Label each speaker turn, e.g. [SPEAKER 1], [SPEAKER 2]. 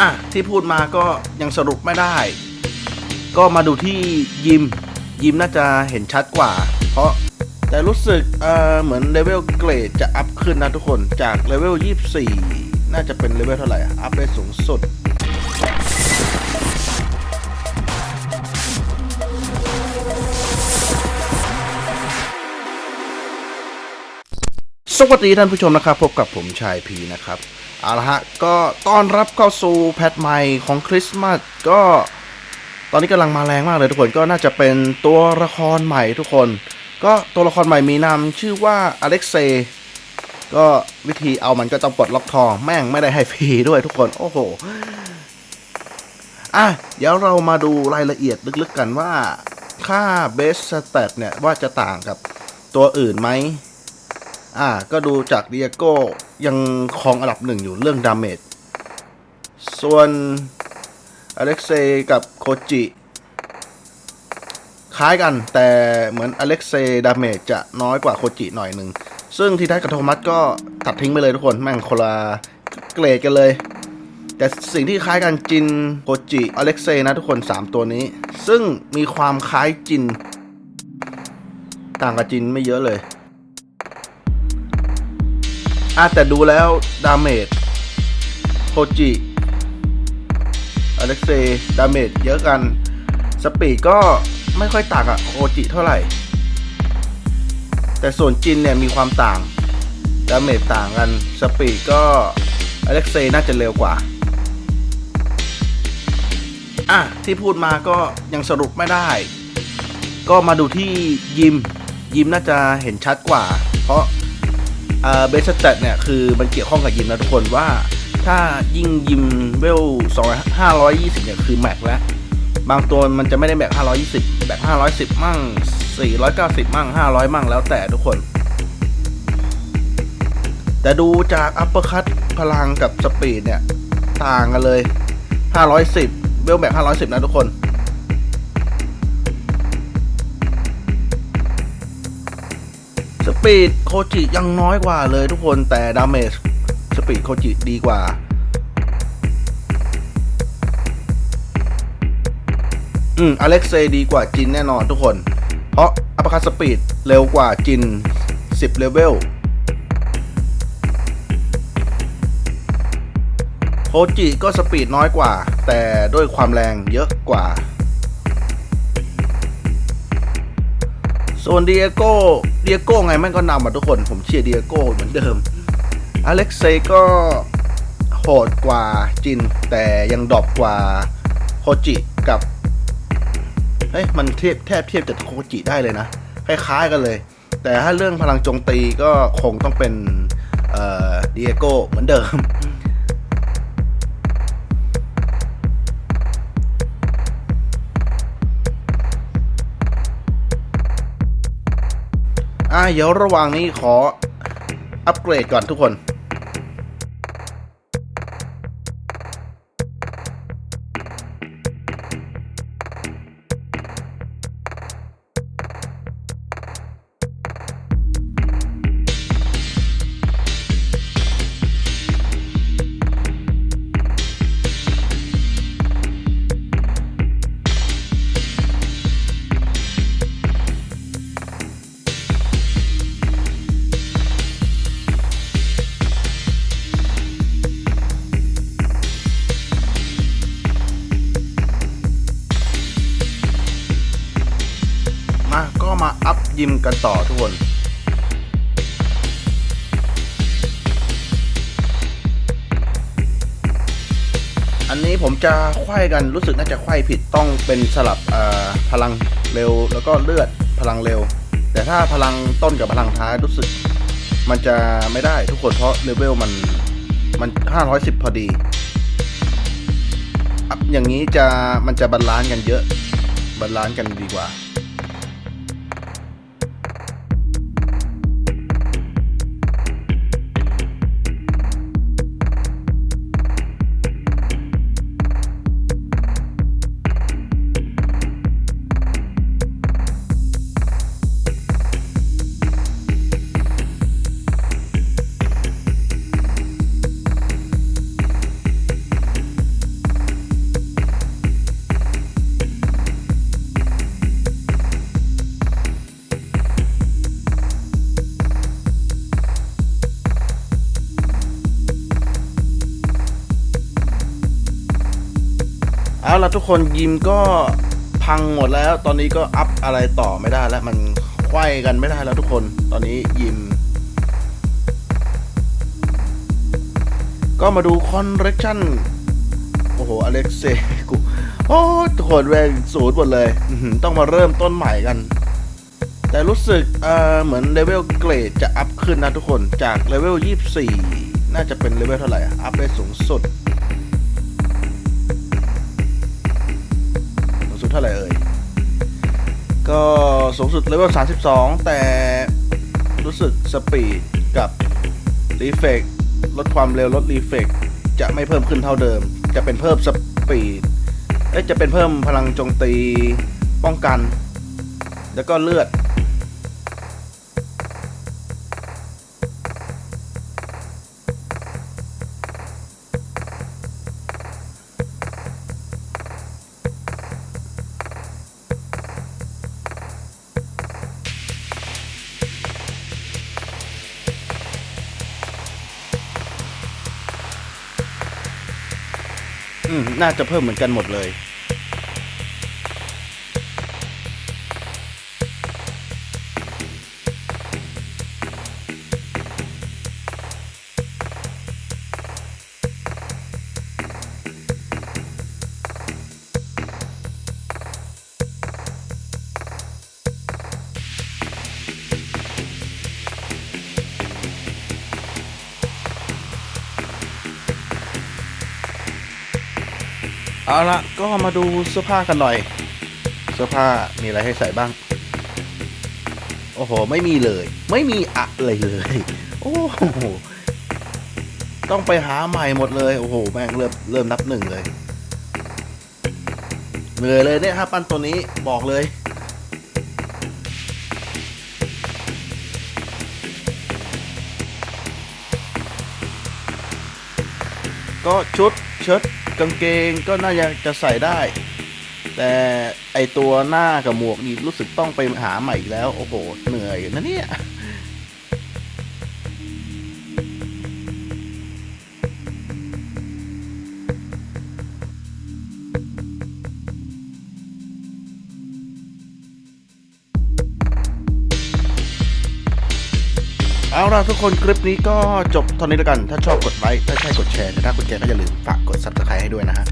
[SPEAKER 1] อะที่พูดมาก็ยังสรุปไม่ได้ ก็มาดูที่ยิม ยิมน่าจะเห็นชัดกว่า เพราะแต่รู้สึกเออเหมือนเลเวลเกรดจะอัพขึ้นนะทุกคนจากเลเวล 24 น่าจะเป็นเลเวลเท่าไหร่อะอัพได้สูงสุดสวัสดีท่านผู้ชมนะครับ พบกับผมชายพีนะครับ เอาละฮะ ก็ต้อนรับเข้าสู่แพทใหม่ของคริสต์มาสก็ตอนนี้กำลังมาแรงมากเลยทุกคนก็น่าจะเป็นตัวละครใหม่ทุกคน ก็ตัวละครใหม่มีนามชื่อว่าอเล็กเซก็วิธีเอามันก็ต้องปลดล็อกทองแม่งไม่ได้ให้ฟรีด้วยทุกคน โอ้โหอะเดี๋ยวเรามาดูรายละเอียดลึกๆกันว่าค่าเบสสเตตเนี่ยว่าจะต่างกับตัวอื่นไหมอ่าก็ดูจากเดียโก้ ยังครองอันดับหนึ่งอยู่เรื่องดาเมจ ส่วนอเล็กเซย์กับโคจิ คล้ายกันแต่เหมือนอเล็กเซย์ดาเมจจะน้อยกว่าโคจิหน่อยหนึ่ง ซึ่งทีท้ายกับโทมัสก็ตัดทิ้งไปเลยทุกคน แม่งคนละเกรดกันเลย แต่สิ่งที่คล้ายกันจินโคจิอเล็กเซย์นะทุกคน 3 ตัวนี้ ซึ่งมีความคล้ายจิน ต่างกับจินไม่เยอะเลย อะแต่ดูแล้ว ดาเมจโคจิอเล็กเซดาเมจเยอะกัน สปีดก็ไม่ค่อยต่างกับโคจิเท่าไหร่ แต่ส่วนจินเนี่ยมีความต่าง ดาเมจต่างกัน สปีดก็อเล็กเซน่าจะเร็วกว่า อะ ที่พูดมาก็ยังสรุปไม่ได้ ก็มาดูที่ยิม ยิมน่าจะเห็นชัดกว่า เพราะ เบสแตทเนี่ยคือมันเกี่ยวข้องกับยิมนะทุกคนว่า ถ้ายิ่งยิมเวล2 520เนี่ยคือแม็กแล้ว บางตัวมันจะไม่ได้แบก520แบก510มั่ง490มั่ง500มั่งแล้วแต่ทุกคน แต่ดูจากอัปเปอร์คัตพลังกับสปีดเนี่ย ต่างกันเลย510เวลแบก510นะทุกคน ปีดโคจิยังน้อยกว่าเลยทุกคนแต่ดาเมจสปีดโคจิดีกว่าอืมอเล็กเซดีกว่าจินแน่นอนทุกคน เพราะอัปคัตสปีดเร็วกว่าจิน 10 เลเวลโคจิก็สปีดน้อยกว่า แต่ด้วยความแรงเยอะกว่า ส่วนเดียโก้เดียโก้ไงแม่งก็นำมาทุกคน ผมเชียร์เดียโก้เหมือนเดิม อเล็กเซก็โหดกว่าจิน แต่ยังดรอปกว่าโคจิกับเฮ้ยมันเทียบแทบเทียบจากโคจิได้เลยนะ คล้ายๆกันเลย แต่ถ้าเรื่องพลังโจมตีก็คงต้องเป็นเอ่อเดียโก้เหมือนเดิม อะเดี๋ยวระหว่างนี้ขออัปเกรดก่อนทุกคน มาก็มาอัพยิมกันต่อทุกคนอันนี้ผมจะไขว้กันรู้สึกน่าจะไขว้ผิดต้องเป็นสลับพลังเร็วแล้วก็เลือดพลังเร็ว แต่ถ้าพลังต้นกับพลังท้ายรู้สึก มันจะไม่ได้ทุกคนเพราะเลเวลมันมัน 510 พอดีอัพอย่างนี้จะมันจะบาลานซ์กันเยอะบาลานซ์กันดีกว่า เอาละทุกคนยิมก็พังหมดแล้ว ตอนนี้ก็อัพอะไรต่อไม่ได้แล้วมันไขว้กันไม่ได้แล้วทุกคนตอนนี้ยิม ก็มาดูคอนเร c ชันโอ้โหอเล็กเซกูโอ้ทุกคนแม่งศูนย์หมดเลยต้องมาเริ่มต้นใหม่กัน แต่รู้สึกเอ่อเหมือนเลเวลเกรดจะอัพขึ้นนะทุกคนจากเลเวล 24 น่าจะเป็นเลเวลเท่าไหร่อะอัพได้สูงสุด เท่าไหร่เอ่ย ก็สูงสุดเลเวล 32 แต่รู้สึกสปีดกับรีเฟกลดความเร็วลดรีเฟกจะไม่เพิ่มขึ้นเท่าเดิม จะเป็นเพิ่มสปีดจะเป็นเพิ่มพลังโจมตีป้องกัน แล้วก็เลือด น่าจะเพิ่มเหมือนกันหมดเลย เอาละก็มาดูเสื้อผ้ากันหน่อย เสื้อผ้ามีอะไรให้ใส่บ้าง โอ้โห ไม่มีเลย ไม่มีอะไรเลย โอ้โห ต้องไปหาใหม่หมดเลย โอ้โห แม่งเริ่มเริ่มนับหนึ่งเลย เหนื่อยเลยเนี่ยฮะปั้นตัวนี้บอกเลยก็ชุดเชิ้ต กางเกงก็น่าจะจะใส่ได้ แต่ไอตัวหน้ากับหมวกนี่รู้สึกต้องไปหาใหม่อีกแล้ว โอ้โห เหนื่อยนะเนี่ย เอาล่ะทุกคนคลิปนี้ก็จบเท่านี้แล้วกัน ถ้าชอบกดไลค์ ถ้าใช่กดแชร์แต่ถ้ากดแชร์ก็อย่าลืมฝากกด subscribe ให้ด้วยนะฮะ